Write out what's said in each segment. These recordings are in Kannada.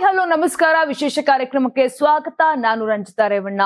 ಹಲೋ, ನಮಸ್ಕಾರ. ವಿಶೇಷ ಕಾರ್ಯಕ್ರಮಕ್ಕೆ ಸ್ವಾಗತ. ನಾನು ರಂಜಿತಾ ರೇವಣ್ಣ.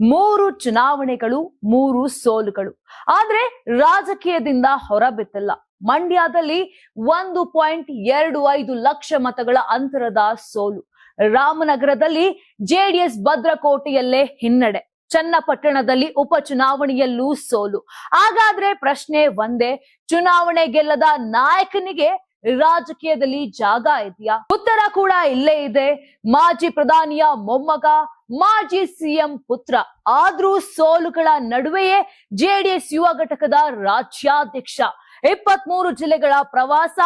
ಮೂರು ಚುನಾವಣೆಗಳು, ಮೂರು ಸೋಲುಗಳು. ಆದ್ರೆ ರಾಜಕೀಯದಿಂದ ಹೊರಬಿತ್ತಲ್ಲ. ಮಂಡ್ಯದಲ್ಲಿ ಒಂದು ಪಾಯಿಂಟ್ ಎರಡು ಐದು ಲಕ್ಷ ಮತಗಳ ಅಂತರದ ಸೋಲು. ರಾಮನಗರದಲ್ಲಿ ಜೆಡಿಎಸ್ ಭದ್ರಕೋಟೆಯಲ್ಲೇ ಹಿನ್ನಡೆ. ಚನ್ನಪಟ್ಟಣದಲ್ಲಿ ಉಪಚುನಾವಣೆಯಲ್ಲೂ ಸೋಲು. ಹಾಗಾದ್ರೆ ಪ್ರಶ್ನೆ ಒಂದೇ. ಚುನಾವಣೆ ಗೆಲ್ಲದ ನಾಯಕನಿಗೆ ರಾಜಕೀಯದಲ್ಲಿ ಜಾಗ ಇದೆಯಾ? ಉತ್ತರ ಕೂಡ ಇಲ್ಲೇ ಇದೆ. ಮಾಜಿ ಪ್ರಧಾನಿಯ ಮೊಮ್ಮಗ, ಮಾಜಿ ಸಿಎಂ ಪುತ್ರ. ಆದ್ರೂ ಸೋಲುಗಳ ನಡುವೆಯೇ ಜೆಡಿಎಸ್ ಯುವ ಘಟಕದ ರಾಜ್ಯಾಧ್ಯಕ್ಷ. ಇಪ್ಪತ್ತ್ ಮೂರು ಜಿಲ್ಲೆಗಳ ಪ್ರವಾಸ,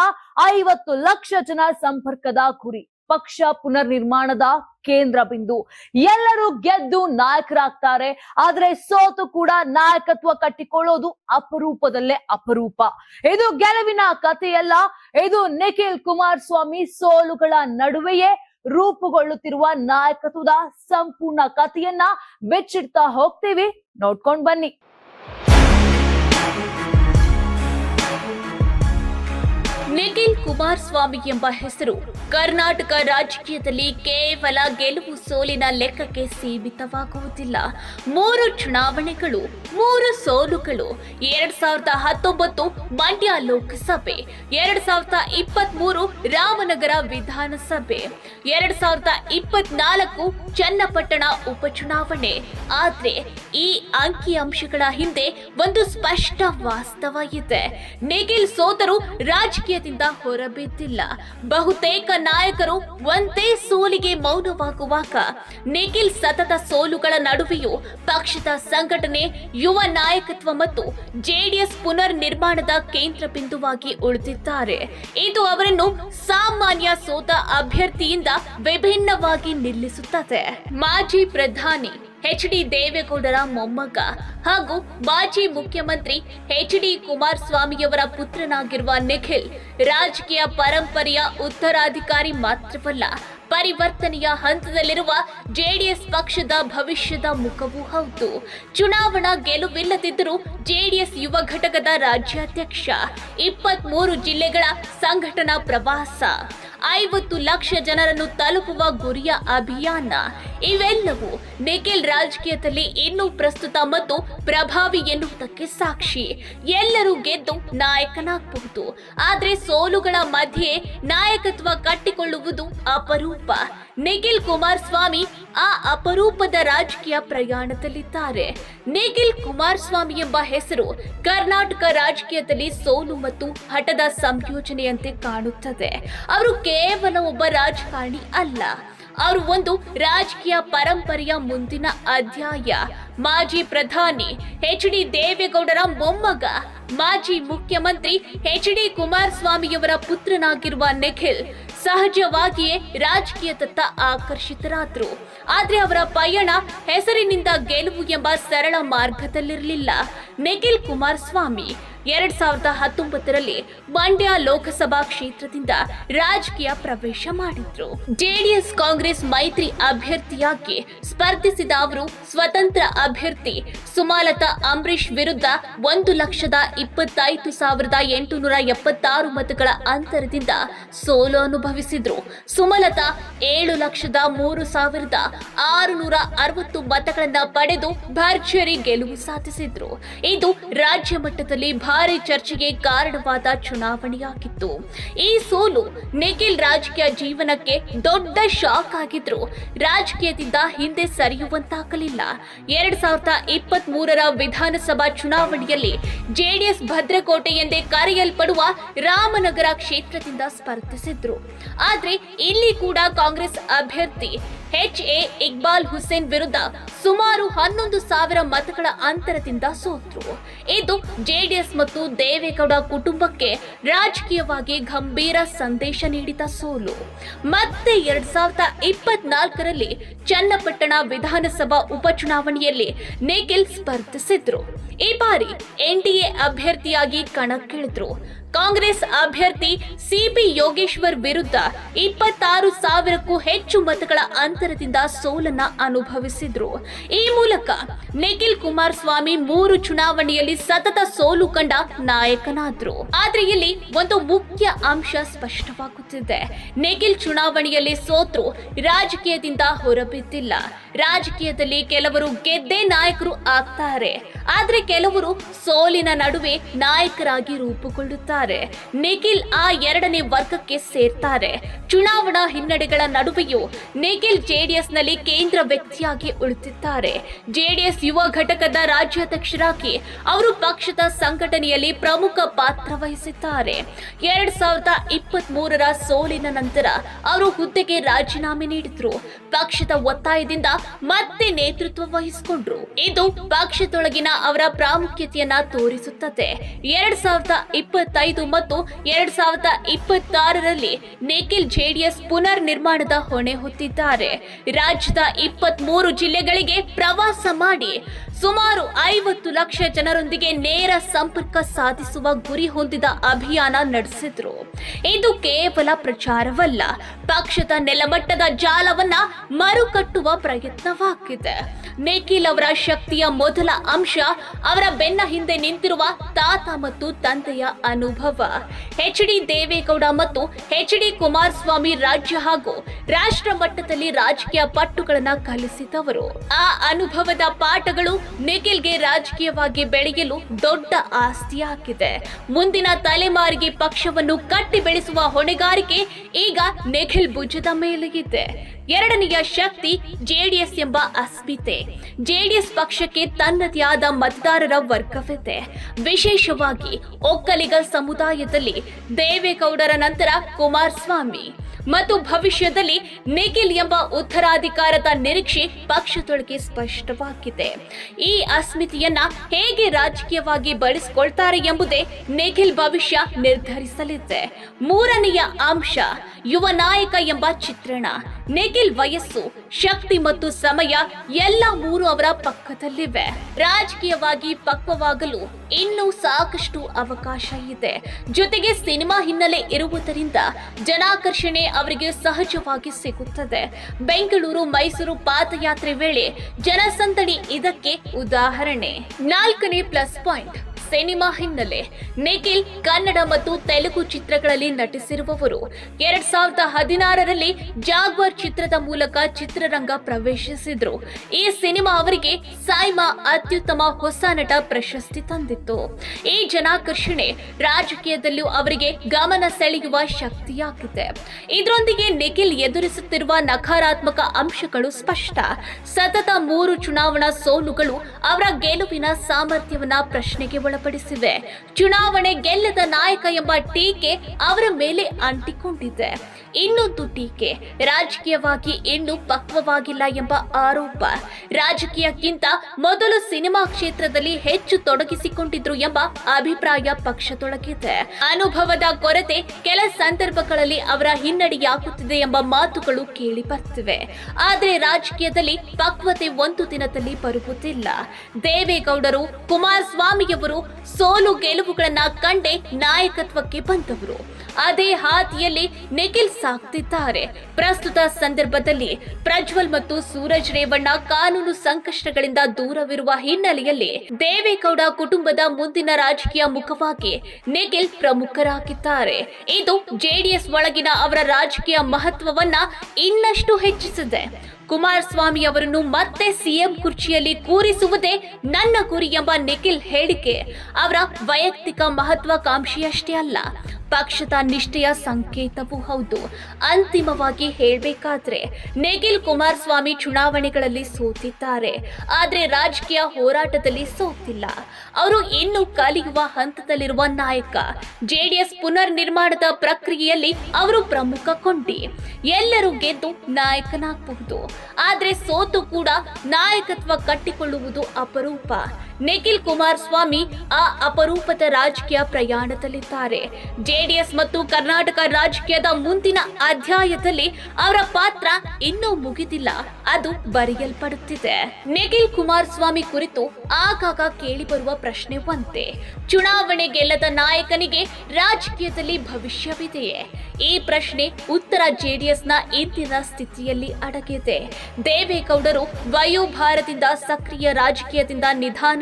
ಐವತ್ತು ಲಕ್ಷ ಜನ ಸಂಪರ್ಕದ ಗುರಿ. ಪಕ್ಷ ಪುನರ್ನಿರ್ಮಾಣದ ಕೇಂದ್ರ ಬಿಂದು. ಎಲ್ಲರೂ ಗೆದ್ದು ನಾಯಕರಾಗ್ತಾರೆ. ಆದ್ರೆ ಸೋತು ಕೂಡ ನಾಯಕತ್ವ ಕಟ್ಟಿಕೊಳ್ಳೋದು ಅಪರೂಪದಲ್ಲೇ ಅಪರೂಪ. ಇದು ಗೆಲುವಿನ ಕಥೆಯಲ್ಲ. ಇದು ನಿಖಿಲ್ ಕುಮಾರಸ್ವಾಮಿ ಸೋಲುಗಳ ನಡುವೆಯೇ ರೂಪುಗೊಳ್ಳುತ್ತಿರುವ ನಾಯಕತ್ವದ ಸಂಪೂರ್ಣ ಕಥೆಯನ್ನ ಬಿಚ್ಚಿಡ್ತಾ ಹೋಗ್ತೀವಿ. ನೋಡ್ಕೊಂಡ್ ಬನ್ನಿ. ನಿಖಿಲ್ ಕುಮಾರಸ್ವಾಮಿ ಎಂಬ ಹೆಸರು ಕರ್ನಾಟಕ ರಾಜಕೀಯದಲ್ಲಿ ಕೇವಲ ಗೆಲುವು ಸೋಲಿನ ಲೆಕ್ಕಕ್ಕೆ ಸೀಮಿತವಾಗುವುದಿಲ್ಲ. ಮೂರು ಚುನಾವಣೆಗಳು, ಮೂರು ಸೋಲುಗಳು, ಎರಡ್ ಸಾವಿರದ ಹತ್ತೊಂಬತ್ತು ಮಂಡ್ಯ ಲೋಕಸಭೆ, ಎರಡ್ ಸಾವಿರದ ಇಪ್ಪತ್ತ್ ಮೂರು ರಾಮನಗರ ವಿಧಾನಸಭೆ, ಎರಡ್ ಸಾವಿರದ ಇಪ್ಪತ್ನಾಲ್ಕು ಚನ್ನಪಟ್ಟಣ ಉಪಚುನಾವಣೆ. ಆದ್ರೆ ಈ ಅಂಕಿಅಂಶಗಳ ಹಿಂದೆ ಒಂದು ಸ್ಪಷ್ಟ ವಾಸ್ತವ ಇದೆ. ನಿಖಿಲ್ ಸೋತರು ರಾಜಕೀಯದಿಂದ ಹೊರಬಿದ್ದಿಲ್ಲ. ಬಹುತೇಕ ನಾಯಕರು ಒಂದೇ ಸೋಲಿಗೆ ಮೌನವಾಗುವಾಗ, ನಿಖಿಲ್ ಸತತ ಸೋಲುಗಳ ನಡುವೆಯೂ ಪಕ್ಷದ ಸಂಘಟನೆ, ಯುವ ನಾಯಕತ್ವ ಮತ್ತು ಜೆಡಿಎಸ್ ಪುನರ್ ನಿರ್ಮಾಣದ ಕೇಂದ್ರ ಬಿಂದುವಾಗಿ ಉಳಿದಿದ್ದಾರೆ. ಇದು ಅವರನ್ನು ಸಾಮಾನ್ಯ ಸೋತ ಅಭ್ಯರ್ಥಿಯಿಂದ ವಿಭಿನ್ನವಾಗಿ ನಿಲ್ಲಿಸುತ್ತದೆ. ಮಾಜಿ ಪ್ರಧಾನಿ ಎಚ್ ಡಿ ದೇವೇಗೌಡರ ಮೊಮ್ಮಗ ಹಾಗೂ ಮಾಜಿ ಮುಖ್ಯಮಂತ್ರಿ ಎಚ್ ಡಿ ಕುಮಾರಸ್ವಾಮಿಯವರ ಪುತ್ರನಾಗಿರುವ ನಿಖಿಲ್ ರಾಜಕೀಯ ಪರಂಪರೆಯ ಉತ್ತರಾಧಿಕಾರಿ ಮಾತ್ರವಲ್ಲ, ಪರಿವರ್ತನೆಯ ಹಂತದಲ್ಲಿರುವ ಜೆಡಿಎಸ್ ಪಕ್ಷದ ಭವಿಷ್ಯದ ಮುಖವೂ ಹೌದು. ಚುನಾವಣಾ ಗೆಲುವಿಲ್ಲದಿದ್ದರೂ ಜೆಡಿಎಸ್ ಯುವ ಘಟಕದ ರಾಜ್ಯಾಧ್ಯಕ್ಷ ಇಪ್ಪತ್ತ್ ಮೂರು ಜಿಲ್ಲೆಗಳ ಸಂಘಟನಾ ಪ್ರವಾಸ, ಐವತ್ತು ಲಕ್ಷ ಜನರನ್ನು ತಲುಪುವ ಗುರಿಯ ಅಭಿಯಾನ ಇವೆಲ್ಲವೂ ನಿಖಿಲ್ ರಾಜಕೀಯದಲ್ಲಿ ಇನ್ನೂ ಪ್ರಸ್ತುತ ಮತ್ತು ಪ್ರಭಾವಿ ಎನ್ನುವುದಕ್ಕೆ ಸಾಕ್ಷಿ. ಎಲ್ಲರೂ ಗೆದ್ದು ನಾಯಕನಾಗಬಹುದು. ಆದ್ರೆ ಸೋಲುಗಳ ಮಧ್ಯೆ ನಾಯಕತ್ವ ಕಟ್ಟಿಕೊಳ್ಳುವುದು ಅಪರೂಪ. ನಿಖಿಲ್ ಕುಮಾರಸ್ವಾಮಿ ಆ ಅಪರೂಪದ ರಾಜಕೀಯ ಪ್ರಯಾಣದಲ್ಲಿದ್ದಾರೆ. ನಿಖಿಲ್ ಕುಮಾರಸ್ವಾಮಿ ಎಂಬ ಹೆಸರು ಕರ್ನಾಟಕ ರಾಜಕೀಯದಲ್ಲಿ ಸೋಲು ಮತ್ತು ಹಠದ ಸಂಯೋಜನೆಯಂತೆ ಕಾಣುತ್ತದೆ. ಅವರು ಕೇವಲ ಒಬ್ಬ ರಾಜಕಾರಣಿ ಅಲ್ಲ. ಅವರು ಒಂದು ರಾಜಕೀಯ ಪರಂಪರೆಯ ಮುಂದಿನ ಅಧ್ಯಾಯ. ಮಾಜಿ ಪ್ರಧಾನಿ ಎಚ್ ಡಿ ದೇವೇಗೌಡರ ಮೊಮ್ಮಗ, ಮಾಜಿ ಮುಖ್ಯಮಂತ್ರಿ ಎಚ್ ಡಿ ಕುಮಾರಸ್ವಾಮಿಯವರ ಪುತ್ರನಾಗಿರುವ ನಿಖಿಲ್ ಸಹಜವಾಗಿಯೇ ರಾಜಕೀಯದತ್ತ ಆಕರ್ಷಿತರಾದರು. ಆದ್ರೆ ಅವರ ಪಯಣ ಹೆಸರಿನಿಂದ ಗೆಲುವು ಎಂಬ ಸರಳ ಮಾರ್ಗದಲ್ಲಿರಲಿಲ್ಲ. ನಿಖಿಲ್ ಕುಮಾರಸ್ವಾಮಿ ಎರಡ್ ಸಾವಿರದ ಹತ್ತೊಂಬತ್ತರಲ್ಲಿ ಮಂಡ್ಯ ಲೋಕಸಭಾ ಕ್ಷೇತ್ರದಿಂದ ರಾಜಕೀಯ ಪ್ರವೇಶ ಮಾಡಿದ್ರು. ಜೆಡಿಎಸ್ ಕಾಂಗ್ರೆಸ್ ಮೈತ್ರಿ ಅಭ್ಯರ್ಥಿಯಾಗಿ ಸ್ಪರ್ಧಿಸಿದ ಅವರು ಸ್ವತಂತ್ರ ಅಭ್ಯರ್ಥಿ ಸುಮಾಲತಾ ಅಂಬರೀಶ್ ವಿರುದ್ಧ ಒಂದು ಲಕ್ಷದ ಇಪ್ಪತ್ತೈದು ಸಾವಿರದ ಎಂಟುನೂರ ಎಪ್ಪತ್ತಾರು ಮತಗಳ ಅಂತರದಿಂದ ಸೋಲು ಅನುಭವಿಸಿದ್ರು. ಸುಮಲತಾ ಏಳು ಲಕ್ಷದ ಮೂರು ಸಾವಿರದ ಆರುನೂರ ಅರವತ್ತು ಮತಗಳನ್ನ ಪಡೆದು ಭರ್ಜರಿ ಗೆಲುವು ಸಾಧಿಸಿದ್ರು. ಇದು ರಾಜ್ಯ ಮಟ್ಟದಲ್ಲಿ ಭಾರಿ ಚರ್ಚೆಗೆ ಕಾರಣವಾದ ಚುನಾವಣೆಯಾಗಿತ್ತು. ಈ ಸೋಲು ನಿಖಿಲ್ ರಾಜಕೀಯ ಜೀವನಕ್ಕೆ ದೊಡ್ಡ ಶಾಕ್ ಆಗಿದ್ರು. ರಾಜಕೀಯದಿಂದ ಹಿಂದೆ ಸರಿಯುವಂತಾಗಲಿಲ್ಲ. ಎರಡ್ ಸಾವಿರದ ಇಪ್ಪತ್ತ್ ವಿಧಾನಸಭಾ ಚುನಾವಣೆಯಲ್ಲಿ ಜೆಡಿಎಸ್ ಭದ್ರಕೋಟೆ ಎಂದೇ ಕರೆಯಲ್ಪಡುವ ರಾಮನಗರ ಕ್ಷೇತ್ರದಿಂದ ಸ್ಪರ್ಧಿಸಿದ್ರು. ಆದ್ರೆ ಇಲ್ಲಿ ಕೂಡ ಕಾಂಗ್ರೆಸ್ ಅಭ್ಯರ್ಥಿ ಎಚ್ ಎ ಇಕ್ಬಾಲ್ ಹುಸೇನ್ ವಿರುದ್ಧ ಸುಮಾರು ಹನ್ನೊಂದು ಸಾವಿರ ಮತಗಳ ಅಂತರದಿಂದ ಸೋತರು. ಇದು ಜೆಡಿಎಸ್ ಮತ್ತು ದೇವೇಗೌಡ ಕುಟುಂಬಕ್ಕೆ ರಾಜಕೀಯವಾಗಿ ಗಂಭೀರ ಸಂದೇಶ ನೀಡಿದ ಸೋಲು. ಮತ್ತೆ ಎರಡ್ ಸಾವಿರದ ಇಪ್ಪತ್ನಾಲ್ಕರಲ್ಲಿ ಚನ್ನಪಟ್ಟಣ ವಿಧಾನಸಭಾ ಉಪಚುನಾವಣೆಯಲ್ಲಿ ನಿಖಿಲ್ ಸ್ಪರ್ಧಿಸಿದ್ರು. ಈ ಬಾರಿ ಎನ್ಡಿಎ ಅಭ್ಯರ್ಥಿಯಾಗಿ ಕಣಕ್ಕಿಳಿದ್ರು. ಕಾಂಗ್ರೆಸ್ ಅಭ್ಯರ್ಥಿ ಸಿಪಿ ಯೋಗೇಶ್ವರ್ ವಿರುದ್ಧ ಇಪ್ಪತ್ತಾರು ಸಾವಿರಕ್ಕೂ ಹೆಚ್ಚು ಮತಗಳ ಅಂತರದಿಂದ ಸೋಲನ್ನ ಅನುಭವಿಸಿದ್ರು. ಈ ಮೂಲಕ ನಿಖಿಲ್ ಕುಮಾರಸ್ವಾಮಿ ಮೂರು ಚುನಾವಣೆಯಲ್ಲಿ ಸತತ ಸೋಲು ಕಂಡ ನಾಯಕನಾದ್ರು. ಆದ್ರೆ ಇಲ್ಲಿ ಒಂದು ಮುಖ್ಯ ಅಂಶ ಸ್ಪಷ್ಟವಾಗುತ್ತಿದೆ. ನಿಖಿಲ್ ಚುನಾವಣೆಯಲ್ಲಿ ಸೋತ್ರು ರಾಜಕೀಯದಿಂದ ಹೊರಬಿದ್ದಿಲ್ಲ. ರಾಜಕೀಯದಲ್ಲಿ ಕೆಲವರು ಗೆದ್ದೇ ನಾಯಕರು ಆಗ್ತಾರೆ. ಆದ್ರೆ ಕೆಲವರು ಸೋಲಿನ ನಡುವೆ ನಾಯಕರಾಗಿ ರೂಪುಗೊಳ್ಳುತ್ತಾರೆ. ನಿಖಿಲ್ ಆ ಎರಡನೇ ವರ್ಗಕ್ಕೆ ಸೇರ್ತಾರೆ. ಚುನಾವಣಾ ಹಿನ್ನಡೆಗಳ ನಡುವೆಯೂ ನಿಖಿಲ್ ಜೆಡಿಎಸ್ನಲ್ಲಿ ಕೇಂದ್ರ ವ್ಯಕ್ತಿಯಾಗಿ ಉಳಿದಿದ್ದಾರೆ. ಜೆಡಿಎಸ್ ಯುವ ಘಟಕದ ರಾಜ್ಯಾಧ್ಯಕ್ಷರಾಗಿ ಅವರು ಪಕ್ಷದ ಸಂಘಟನೆಯಲ್ಲಿ ಪ್ರಮುಖ ಪಾತ್ರ ವಹಿಸಿದ್ದಾರೆ. ಎರಡ್ ಸಾವಿರದ ಇಪ್ಪತ್ತ್ ಮೂರರ ಸೋಲಿನ ನಂತರ ಅವರು ಹುದ್ದೆಗೆ ರಾಜೀನಾಮೆ ನೀಡಿದ್ರು. ಪಕ್ಷದ ಒತ್ತಾಯದಿಂದ ಮತ್ತೆ ನೇತೃತ್ವ ವಹಿಸಿಕೊಂಡ್ರು. ಇದು ಪಕ್ಷದೊಳಗಿನ ಅವರ ಪ್ರಾಮುಖ್ಯತೆಯನ್ನ ತೋರಿಸುತ್ತದೆ. ಎರಡ್ ಸಾವಿರದ ಇಪ್ಪತ್ತೈದು ಮತ್ತು ಎರಡ್ ಸಾವಿರದ ಇಪ್ಪತ್ತಾರರಲ್ಲಿ ನಿಖಿಲ್ ಜೆಡಿಎಸ್ ಪುನರ್ ನಿರ್ಮಾಣದ ಹೊಣೆ ಹೊತ್ತಿದ್ದಾರೆ. ರಾಜ್ಯದ ಇಪ್ಪತ್ತ್ ಮೂರು ಜಿಲ್ಲೆಗಳಿಗೆ ಪ್ರವಾಸ ಮಾಡಿ ಸುಮಾರು ಐವತ್ತು ಲಕ್ಷ ಜನರೊಂದಿಗೆ ನೇರ ಸಂಪರ್ಕ ಸಾಧಿಸುವ ಗುರಿ ಹೊಂದಿದ ಅಭಿಯಾನ ನಡೆಸಿದ್ರು. ಇದು ಕೇವಲ ಪ್ರಚಾರವಲ್ಲ, ಪಕ್ಷದ ನೆಲಮಟ್ಟದ ಜಾಲವನ್ನ ಮರುಕಟ್ಟುವ ಪ್ರಯತ್ನವಾಗಿದೆ. ನಿಖಿಲ್ ಅವರ ಶಕ್ತಿಯ ಮೊದಲ ಅಂಶ ಅವರ ಬೆನ್ನ ಹಿಂದೆ ನಿಂತಿರುವ ತಾತ ಮತ್ತು ತಂದೆಯ ಅನುಭವ. ಎಚ್ ಡಿ ದೇವೇಗೌಡ ಮತ್ತು ಎಚ್ ಡಿ ಕುಮಾರಸ್ವಾಮಿ ರಾಜ್ಯ ಹಾಗೂ ರಾಷ್ಟ್ರ ಮಟ್ಟದಲ್ಲಿ ರಾಜಕೀಯ ಪಟ್ಟುಗಳನ್ನ ಕಲಿಸಿದವರು. ಆ ಅನುಭವದ ಪಾಠಗಳು ನಿಖಿಲ್ಗೆ ರಾಜಕೀಯವಾಗಿ ಬೆಳೆಯಲು ದೊಡ್ಡ ಆಸ್ತಿಯಾಗಿದೆ ಮುಂದಿನ ತಲೆಮಾರಿಗೆ ಪಕ್ಷವನ್ನು ಕಟ್ಟಿ ಬೆಳೆಸುವ ಹೊಣೆಗಾರಿಕೆ ಈಗ ನಿಖಿಲ್ ಭುಜದ ಮೇಲೆ ಇದೆ ಎರಡನೆಯ ಶಕ್ತಿ ಜೆಡಿಎಸ್ ಎಂಬ ಅಸ್ಮಿತೆ. ಜೆಡಿಎಸ್ ಪಕ್ಷಕ್ಕೆ ತನ್ನದೇ ಆದ ಮತದಾರರ ವರ್ಗವಿದೆ. ವಿಶೇಷವಾಗಿ ಒಕ್ಕಲಿಗ ಸಮುದಾಯದಲ್ಲಿ ದೇವೇಗೌಡರ ನಂತರ ಕುಮಾರಸ್ವಾಮಿ. ಮತ್ತು ಭವಿಷ್ಯದಲ್ಲಿ ನಿಖಿಲ್ ಎಂಬ ಉತ್ತರಾಧಿಕಾರದ ನಿರೀಕ್ಷೆ ಪಕ್ಷದೊಳಗೆ ಸ್ಪಷ್ಟವಾಗಿದೆ. ಈ ಅಸ್ಮಿತೆಯನ್ನ ಹೇಗೆ ರಾಜಕೀಯವಾಗಿ ಬಳಸಿಕೊಳ್ತಾರೆ ಎಂಬುದೇ ನಿಖಿಲ್ ಭವಿಷ್ಯ ನಿರ್ಧರಿಸಲಿದೆ. ಮೂರನೆಯ ಅಂಶ, ಯುವ ನಾಯಕ ಎಂಬ ಚಿತ್ರಣ. ನಿಖಿಲ್ ವಯಸ್ಸು, ಶಕ್ತಿ ಮತ್ತು ಸಮಯ ಎಲ್ಲ ಮೂರು ಅವರ ಪಕ್ಕದಲ್ಲಿವೆ. ರಾಜಕೀಯವಾಗಿ ಪಕ್ವವಾಗಲು ಇನ್ನೂ ಸಾಕಷ್ಟು ಅವಕಾಶ ಇದೆ. ಜೊತೆಗೆ ಸಿನಿಮಾ ಹಿನ್ನೆಲೆ ಇರುವುದರಿಂದ ಜನಾಕರ್ಷಣೆ ಅವರಿಗೆ ಸಹಜವಾಗಿ ಸಿಗುತ್ತದೆ. ಬೆಂಗಳೂರು ಮೈಸೂರು ಪಾದಯಾತ್ರೆ ವೇಳೆ ಜನಸಂದಣಿ ಇದಕ್ಕೆ ಉದಾಹರಣೆ. ನಾಲ್ಕನೇ ಪ್ಲಸ್ ಪಾಯಿಂಟ್ ಸಿನಿಮಾ ಹಿನ್ನೆಲೆ. ನಿಖಿಲ್ ಕನ್ನಡ ಮತ್ತು ತೆಲುಗು ಚಿತ್ರಗಳಲ್ಲಿ ನಟಿಸಿರುವವರು. ಎರಡ್ ಸಾವಿರದ ಹದಿನಾರರಲ್ಲಿ ಜಾಗ್ವರ್ ಚಿತ್ರದ ಮೂಲಕ ಚಿತ್ರರಂಗ ಪ್ರವೇಶಿಸಿದ್ರು. ಈ ಸಿನಿಮಾ ಅವರಿಗೆ ಸಾಯ್ಮಾ ಅತ್ಯುತ್ತಮ ಹೊಸ ನಟ ಪ್ರಶಸ್ತಿ ತಂದಿತ್ತು. ಈ ಜನಾಕರ್ಷಣೆ ರಾಜಕೀಯದಲ್ಲೂ ಅವರಿಗೆ ಗಮನ ಸೆಳೆಯುವ ಶಕ್ತಿಯಾಗಿದೆ. ಇದರೊಂದಿಗೆ ನಿಖಿಲ್ ಎದುರಿಸುತ್ತಿರುವ ನಕಾರಾತ್ಮಕ ಅಂಶಗಳು ಸ್ಪಷ್ಟ. ಸತತ ಮೂರು ಚುನಾವಣಾ ಸೋಲುಗಳು ಅವರ ಗೆಲುವಿನ ಸಾಮರ್ಥ್ಯವನ್ನ ಪ್ರಶ್ನೆಗೆ ಒಳಪಡಿಸಿವೆ. ಚುನಾವಣೆ ಗೆಲ್ಲದ ನಾಯಕ ಎಂಬ ಟೀಕೆ ಅವರ ಮೇಲೆ ಅಂಟಿಕೊಂಡಿದೆ. ಇನ್ನೊಂದು ಟೀಕೆ, ರಾಜಕೀಯವಾಗಿ ಇನ್ನೂ ಪಕ್ವವಾಗಿಲ್ಲ ಎಂಬ ಆರೋಪ. ರಾಜಕೀಯಕ್ಕಿಂತ ಮೊದಲು ಸಿನಿಮಾ ಕ್ಷೇತ್ರದಲ್ಲಿ ಹೆಚ್ಚು ತೊಡಗಿಸಿಕೊಂಡಿದ್ರು ಎಂಬ ಅಭಿಪ್ರಾಯ ಪಕ್ಷದೊಳಗಿದೆ. ಅನುಭವದ ಕೊರತೆ ಕೆಲ ಸಂದರ್ಭಗಳಲ್ಲಿ ಅವರ ಹಿನ್ನಡೆಯಾಗುತ್ತಿದೆ ಎಂಬ ಮಾತುಗಳು ಕೇಳಿ ಬರ್ತಿವೆ ಆದರೆ ರಾಜಕೀಯದಲ್ಲಿ ಪಕ್ವತೆ ಒಂದು ದಿನದಲ್ಲಿ ಬರುವುದಿಲ್ಲ. ದೇವೇಗೌಡರು, ಕುಮಾರಸ್ವಾಮಿಯವರು ಸೋಲು ಗೆಲುವುಗಳನ್ನ ಕಂಡೇ ನಾಯಕತ್ವಕ್ಕೆ ಬಂದವರು. ಅದೇ ಹಾದಿಯಲ್ಲಿ ನಿಖಿಲ್ ಸಾಕ್ತಿದ್ದಾರೆ. ಪ್ರಸ್ತುತ ಸಂದರ್ಭದಲ್ಲಿ ಪ್ರಜ್ವಲ್ ಮತ್ತು ಸೂರಜ್ ರೇವಣ್ಣ ಕಾನೂನು ಸಂಕಷ್ಟಗಳಿಂದ ದೂರವಿರುವ ಹಿನ್ನೆಲೆಯಲ್ಲಿ ದೇವೇಗೌಡ ಕುಟುಂಬದ ಮುಂದಿನ ರಾಜಕೀಯ ಮುಖವಾಗಿ ನಿಖಿಲ್ ಪ್ರಮುಖರಾಗಿದ್ದಾರೆ. ಇದು ಜೆಡಿಎಸ್ ಒಳಗಿನ ಅವರ ರಾಜಕೀಯ ಮಹತ್ವವನ್ನ ಇನ್ನಷ್ಟು ಹೆಚ್ಚಿಸಿದೆ. ಕುಮಾರಸ್ವಾಮಿ ಅವರನ್ನು ಮತ್ತೆ ಸಿಎಂ ಕುರ್ಚಿಯಲ್ಲಿ ಕೂರಿಸುವುದೇ ನನ್ನ ಗುರಿ ಎಂಬ ನಿಖಿಲ್ ಹೇಳಿಕೆ. ಅವರ ವೈಯಕ್ತಿಕ ಮಹತ್ವಾಕಾಂಕ್ಷೆಯಷ್ಟೇ ಅಲ್ಲ ಪಕ್ಷದ ನಿಷ್ಠೆಯ ಸಂಕೇತವೂ ಹೌದು. ಅಂತಿಮವಾಗಿ ಹೇಳಬೇಕಾದ್ರೆ, ನಿಖಿಲ್ ಕುಮಾರಸ್ವಾಮಿ ಚುನಾವಣೆಗಳಲ್ಲಿ ಸೋತಿದ್ದಾರೆ. ಆದರೆ ರಾಜಕೀಯ ಹೋರಾಟದಲ್ಲಿ ಸೋತಿಲ್ಲ. ಅವರು ಇನ್ನೂ ಕಲಿಯುವ ಹಂತದಲ್ಲಿರುವ ನಾಯಕ. ಜೆಡಿಎಸ್ ಪುನರ್ ನಿರ್ಮಾಣದ ಪ್ರಕ್ರಿಯೆಯಲ್ಲಿ ಅವರು ಪ್ರಮುಖ ಕೊಂಡಿ. ಎಲ್ಲರೂ ಗೆದ್ದು ನಾಯಕನಾಗಬಹುದು. ಆದರೆ ಸೋತು ಕೂಡ ನಾಯಕತ್ವ ಕಟ್ಟಿಕೊಳ್ಳುವುದು ಅಪರೂಪ. ನಿಖಿಲ್ ಕುಮಾರಸ್ವಾಮಿ ಆ ಅಪರೂಪದ ರಾಜಕೀಯ ಪ್ರಯಾಣದಲ್ಲಿದ್ದಾರೆ. ಜೆಡಿಎಸ್ ಮತ್ತು ಕರ್ನಾಟಕ ರಾಜಕೀಯದ ಮುಂದಿನ ಅಧ್ಯಾಯದಲ್ಲಿ ಅವರ ಪಾತ್ರ ಇನ್ನೂ ಮುಗಿದಿಲ್ಲ. ಅದು ಬರೆಯಲ್ಪಡುತ್ತಿದೆ. ನಿಖಿಲ್ ಕುಮಾರಸ್ವಾಮಿ ಕುರಿತು ಆಗಾಗ ಕೇಳಿಬರುವ ಪ್ರಶ್ನೆ ಒಂದೇ. ಚುನಾವಣೆ ಗೆಲ್ಲದ ನಾಯಕನಿಗೆ ರಾಜಕೀಯದಲ್ಲಿ ಭವಿಷ್ಯವಿದೆಯೇ? ಈ ಪ್ರಶ್ನೆ ಉತ್ತರ ಜೆಡಿಎಸ್ನ ಇಂದಿನ ಸ್ಥಿತಿಯಲ್ಲಿ ಅಡಗಿದೆ. ದೇವೇಗೌಡರು ವಯೋಭಾರದಿಂದ ಸಕ್ರಿಯ ರಾಜಕೀಯದಿಂದ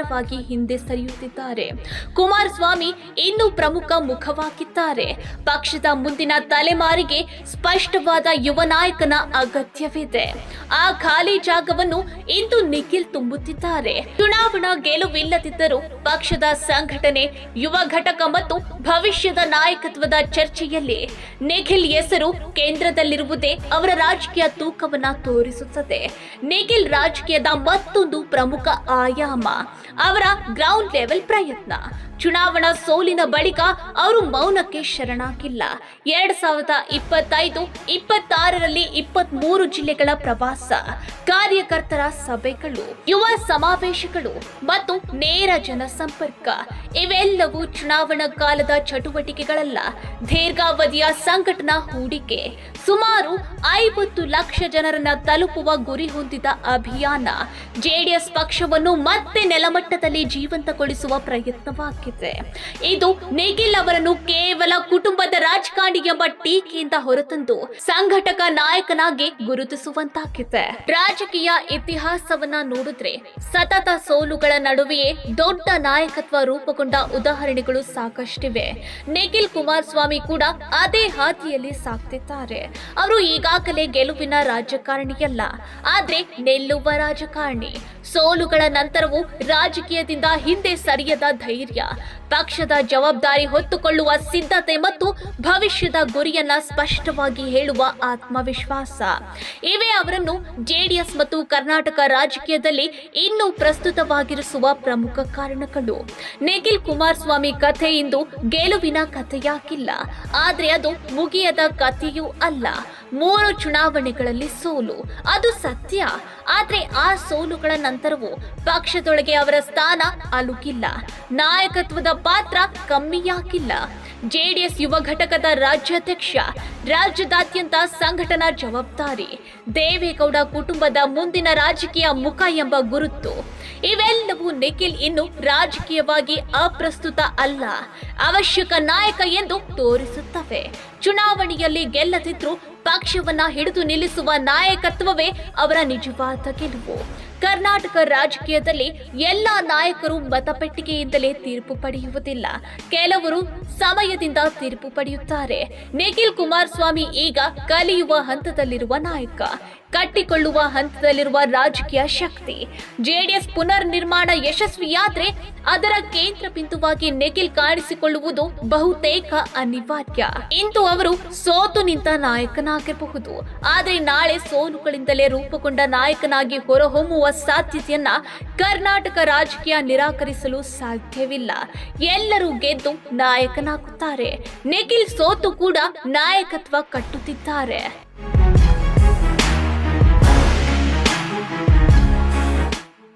ನಿಧಾನವಾಗಿ ಹಿಂದೆ ಸರಿಯುತ್ತಿದ್ದಾರೆ. ಕುಮಾರಸ್ವಾಮಿ ಇನ್ನೂ ಪ್ರಮುಖ ಮುಖವಾಗಿದ್ದಾರೆ. ಪಕ್ಷದ ಮುಂದಿನ ತಲೆಮಾರಿಗೆ ಸ್ಪಷ್ಟವಾದ ಯುವ ನಾಯಕನ ಅಗತ್ಯವಿದೆ. ಆ ಖಾಲಿ ಜಾಗವನ್ನು ಇಂದು ನಿಖಿಲ್ ತುಂಬುತ್ತಿದ್ದಾರೆ. ಚುನಾವಣಾ ಗೆಲುವಿಲ್ಲದಿದ್ದರೂ ಪಕ್ಷದ ಸಂಘಟನೆ, ಯುವ ಘಟಕ ಮತ್ತು ಭವಿಷ್ಯದ ನಾಯಕತ್ವದ ಚರ್ಚೆಯಲ್ಲಿ ನಿಖಿಲ್ ಹೆಸರು ಕೇಂದ್ರದಲ್ಲಿರುವುದೇ ಅವರ ರಾಜಕೀಯ ತೂಕವನ್ನ ತೋರಿಸುತ್ತದೆ. ನಿಖಿಲ್ ರಾಜಕೀಯದ ಮತ್ತೊಂದು ಪ್ರಮುಖ ಆಯಾಮ. ಅವರ ಗ್ರೌಂಡ್ ಲೆವೆಲ್ ಪ್ರಯತ್ನ. ಚುನಾವಣಾ ಸೋಲಿನ ಬಳಿಕ ಅವರು ಮೌನಕ್ಕೆ ಶರಣಾಗಿಲ್ಲ. ಎರಡ್ ಸಾವಿರದ ಇಪ್ಪತ್ತೈದು, ಇಪ್ಪತ್ತಾರರಲ್ಲಿ ಇಪ್ಪತ್ತ್ ಮೂರು ಜಿಲ್ಲೆಗಳ ಪ್ರವಾಸ, ಕಾರ್ಯಕರ್ತರ ಸಭೆಗಳು, ಯುವ ಸಮಾವೇಶಗಳು ಮತ್ತು ನೇರ ಜನಸಂಪರ್ಕ. ಇವೆಲ್ಲವೂ ಚುನಾವಣಾ ಕಾಲದ ಚಟುವಟಿಕೆಗಳಲ್ಲ. ದೀರ್ಘಾವಧಿಯ ಸಂಘಟನಾ ಹೂಡಿಕೆ, ಸುಮಾರು ಐವತ್ತು ಲಕ್ಷ ಜನರನ್ನ ತಲುಪುವ ಗುರಿ ಹೊಂದಿದ ಅಭಿಯಾನ, ಜೆಡಿಎಸ್ ಪಕ್ಷವನ್ನು ಮತ್ತೆ ನೆಲಮಟ್ಟದಲ್ಲಿ ಜೀವಂತಗೊಳಿಸುವ ಪ್ರಯತ್ನವಾಗಿದೆ. ಇದು ನೇಗಿಲ್ ಅವರನ್ನು ಕೇವಲ ಕುಟುಂಬದ ರಾಜಕಾರಣಿ ಎಂಬ ಟೀಕೆಯಿಂದ ಹೊರತಂದು ಸಂಘಟಕ ನಾಯಕನಾಗಿ ಗುರುತಿಸುವಂತಾಗಿದೆ. ರಾಜಕೀಯ ಇತಿಹಾಸವನ್ನ ನೋಡಿದ್ರೆ ಸತತ ಸೋಲುಗಳ ನಡುವೆಯೇ ದೊಡ್ಡ ನಾಯಕತ್ವ ರೂಪುಗೊಂಡ ಉದಾಹರಣೆಗಳು ಸಾಕಷ್ಟಿವೆ. ನಿಖಿಲ್ ಕುಮಾರಸ್ವಾಮಿ ಕೂಡ ಅದೇ ಹಾದಿಯಲ್ಲಿ ಸಾಕ್ತಿದ್ದಾರೆ ಅವರು ಈಗಾಗಲೇ ಗೆಲುವಿನ ರಾಜಕಾರಣಿಯಲ್ಲ. ಆದ್ರೆ ನಿಲ್ಲುವ ರಾಜಕಾರಣಿ. ಸೋಲುಗಳ ನಂತರವೂ ರಾಜಕೀಯದಿಂದ ಹಿಂದೆ ಸರಿಯದ ಧೈರ್ಯ. ಪಕ್ಷದ ಜವಾಬ್ದಾರಿ ಹೊತ್ತುಕೊಳ್ಳುವ ಸಿದ್ಧತೆ ಮತ್ತು ಭವಿಷ್ಯದ ಗುರಿಯನ್ನ ಸ್ಪಷ್ಟವಾಗಿ ಹೇಳುವ ಆತ್ಮವಿಶ್ವಾಸ. ಇವೇ ಅವರನ್ನು ಜೆಡಿಎಸ್ ಮತ್ತು ಕರ್ನಾಟಕ ರಾಜಕೀಯದಲ್ಲಿ ಇನ್ನೂ ಪ್ರಸ್ತುತವಾಗಿರಿಸುವ ಪ್ರಮುಖ ಕಾರಣಗಳು. ನಿಖಿಲ್ ಕುಮಾರಸ್ವಾಮಿ ಕಥೆ ಇಂದು ಗೆಲುವಿನ ಕಥೆಯಾಗಿಲ್ಲ. ಆದರೆ ಅದು ಮುಗಿಯದ ಕಥೆಯೂ ಅಲ್ಲ. ಮೂರು ಚುನಾವಣೆಗಳಲ್ಲಿ ಸೋಲು. ಅದು ಸತ್ಯ. ಆದ್ರೆ ಆ ಸೋಲುಗಳ ನಂತರವೂ ಪಕ್ಷದೊಳಗೆ ಅವರ ಸ್ಥಾನ ಅಲುಗಿಲ್ಲ ನಾಯಕತ್ವದ ಪಾತ್ರ ಕಮ್ಮಿಯಾಗಿಲ್ಲ. ಜೆಡಿಎಸ್ ಯುವ ಘಟಕದ ರಾಜ್ಯಾಧ್ಯಕ್ಷ, ರಾಜ್ಯದಾದ್ಯಂತ ಸಂಘಟನಾ ಜವಾಬ್ದಾರಿ. ದೇವೇಗೌಡ ಕುಟುಂಬದ ಮುಂದಿನ ರಾಜಕೀಯ ಮುಖ ಎಂಬ ಗುರುತು. ಇವೆಲ್ಲವೂ ನಿಖಿಲ್ ಇನ್ನು ರಾಜಕೀಯವಾಗಿ ಅಪ್ರಸ್ತುತ ಅಲ್ಲ. ಅವಶ್ಯಕ ನಾಯಕ ಎಂದು ತೋರಿಸುತ್ತವೆ. ಚುನಾವಣೆಯಲ್ಲಿ ಗೆಲ್ಲದಿದ್ರು ಪಕ್ಷವನ್ನ ಹಿಡಿದು ನಿಲ್ಲಿಸುವ ನಾಯಕತ್ವವೇ ಅವರ ನಿಜವಾದ ಗೆಲುವು. ಕರ್ನಾಟಕ ರಾಜಕೀಯದಲ್ಲಿ ಎಲ್ಲ ನಾಯಕರು ಮತಪೆಟ್ಟಿಗೆಯಿಂದಲೇ ತೀರ್ಪು ಪಡೆಯುವುದಿಲ್ಲ. ಕೆಲವರು ಸಮಯದಿಂದ ತೀರ್ಪು ಪಡೆಯುತ್ತಾರೆ. ನಿಖಿಲ್ ಕುಮಾರಸ್ವಾಮಿ ಈಗ ಕಲಿಯುವ ಹಂತದಲ್ಲಿರುವ ನಾಯಕ. ಕಟ್ಟಿಕೊಳ್ಳುವ ಹಂತದಲ್ಲಿರುವ ರಾಜಕೀಯ ಶಕ್ತಿ. ಜೆಡಿಎಸ್ ಪುನರ್ ನಿರ್ಮಾಣ ಯಶಸ್ವಿಯಾದ್ರೆ ಅದರ ಕೇಂದ್ರ ಬಿಂದುವಾಗಿ ನಿಖಿಲ್ ಕಾಣಿಸಿಕೊಳ್ಳುವುದು ಬಹುತೇಕ ಅನಿವಾರ್ಯ. ಇಂದು ಅವರು ಸೋತು ನಿಂತ ನಾಯಕನಾಗಿರಬಹುದು ಆದರೆ ನಾಳೆ ಸೋಲುಗಳಿಂದಲೇ ರೂಪುಗೊಂಡ ನಾಯಕನಾಗಿ ಹೊರಹೊಮ್ಮುವ ಸಾಧ್ಯತೆಯನ್ನ ಕರ್ನಾಟಕ ರಾಜಕೀಯ ನಿರಾಕರಿಸಲು ಸಾಧ್ಯವಿಲ್ಲ. ಎಲ್ಲರೂ ಗೆದ್ದು ನಾಯಕನಾಗುತ್ತಾರೆ. ನೆಗಿಲ್ ಸೋತು ಕೂಡ ನಾಯಕತ್ವ ಕಟ್ಟುತ್ತಿದ್ದಾರೆ.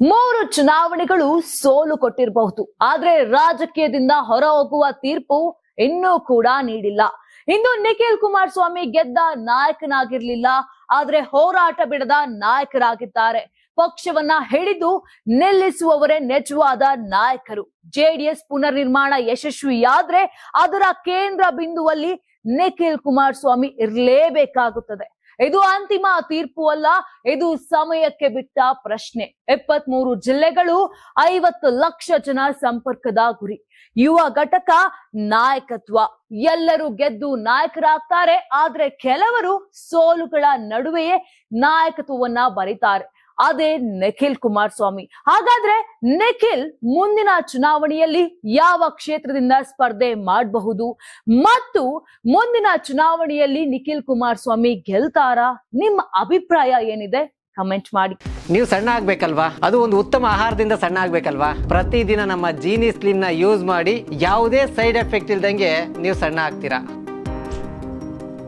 ಮೂರು ಚುನಾವಣೆಗಳು ಸೋಲು ಕೊಟ್ಟಿರಬಹುದು. ಆದ್ರೆ ರಾಜಕೀಯದಿಂದ ಹೊರ ಹೋಗುವ ತೀರ್ಪು ಇನ್ನೂ ಕೂಡ ನೀಡಿಲ್ಲ. ಇನ್ನು ನಿಖಿಲ್ ಕುಮಾರಸ್ವಾಮಿ ಗೆದ್ದ ನಾಯಕನಾಗಿರ್ಲಿಲ್ಲ, ಆದ್ರೆ ಹೋರಾಟ ಬಿಡದ ನಾಯಕರಾಗಿದ್ದಾರೆ. ಪಕ್ಷವನ್ನ ಹಿಡಿದು ನಿಲ್ಲಿಸುವವರೇ ನಿಜವಾದ ನಾಯಕರು. ಜೆಡಿಎಸ್ ಪುನರ್ ನಿರ್ಮಾಣ ಯಶಸ್ವಿಯಾದ್ರೆ ಅದರ ಕೇಂದ್ರ ಬಿಂದುವಲ್ಲಿ ನಿಖಿಲ್ ಕುಮಾರಸ್ವಾಮಿ ಇರ್ಲೇಬೇಕಾಗುತ್ತದೆ. ಇದು ಅಂತಿಮ ತೀರ್ಪು ಅಲ್ಲ, ಇದು ಸಮಯಕ್ಕೆ ಬಿಟ್ಟ ಪ್ರಶ್ನೆ. ಎಪ್ಪತ್ ಮೂರು ಜಿಲ್ಲೆಗಳು ಐವತ್ತು ಲಕ್ಷ ಜನ ಸಂಪರ್ಕದ ಗುರಿ. ಯುವ ಘಟಕ ನಾಯಕತ್ವ. ಎಲ್ಲರೂ ಗೆದ್ದು ನಾಯಕರಾಗ್ತಾರೆ, ಆದ್ರೆ ಕೆಲವರು ಸೋಲುಗಳ ನಡುವೆಯೇ ನಾಯಕತ್ವವನ್ನ ಬರೀತಾರೆ. ಅದೇ ನಿಖಿಲ್ ಕುಮಾರಸ್ವಾಮಿ. ಹಾಗಾದ್ರೆ ನಿಖಿಲ್ ಮುಂದಿನ ಚುನಾವಣೆಯಲ್ಲಿ ಯಾವ ಕ್ಷೇತ್ರದಿಂದ ಸ್ಪರ್ಧೆ ಮಾಡಬಹುದು? ಮತ್ತು ಮುಂದಿನ ಚುನಾವಣೆಯಲ್ಲಿ ನಿಖಿಲ್ ಕುಮಾರಸ್ವಾಮಿ ಗೆಲ್ತಾರಾ? ನಿಮ್ಮ ಅಭಿಪ್ರಾಯ ಏನಿದೆ? ಕಮೆಂಟ್ ಮಾಡಿ. ನೀವು ಸಣ್ಣ ಆಗ್ಬೇಕಲ್ವಾ? ಅದು ಒಂದು ಉತ್ತಮ ಆಹಾರದಿಂದ ಸಣ್ಣ ಆಗ್ಬೇಕಲ್ವಾ? ಪ್ರತಿದಿನ ನಮ್ಮ ಜೀನಿ ಸ್ಲಿಮ್ನ ಯೂಸ್ ಮಾಡಿ ಯಾವುದೇ ಸೈಡ್ ಎಫೆಕ್ಟ್ ಇಲ್ದಂಗೆ ನೀವು ಸಣ್ಣ ಆಗ್ತೀರಾ?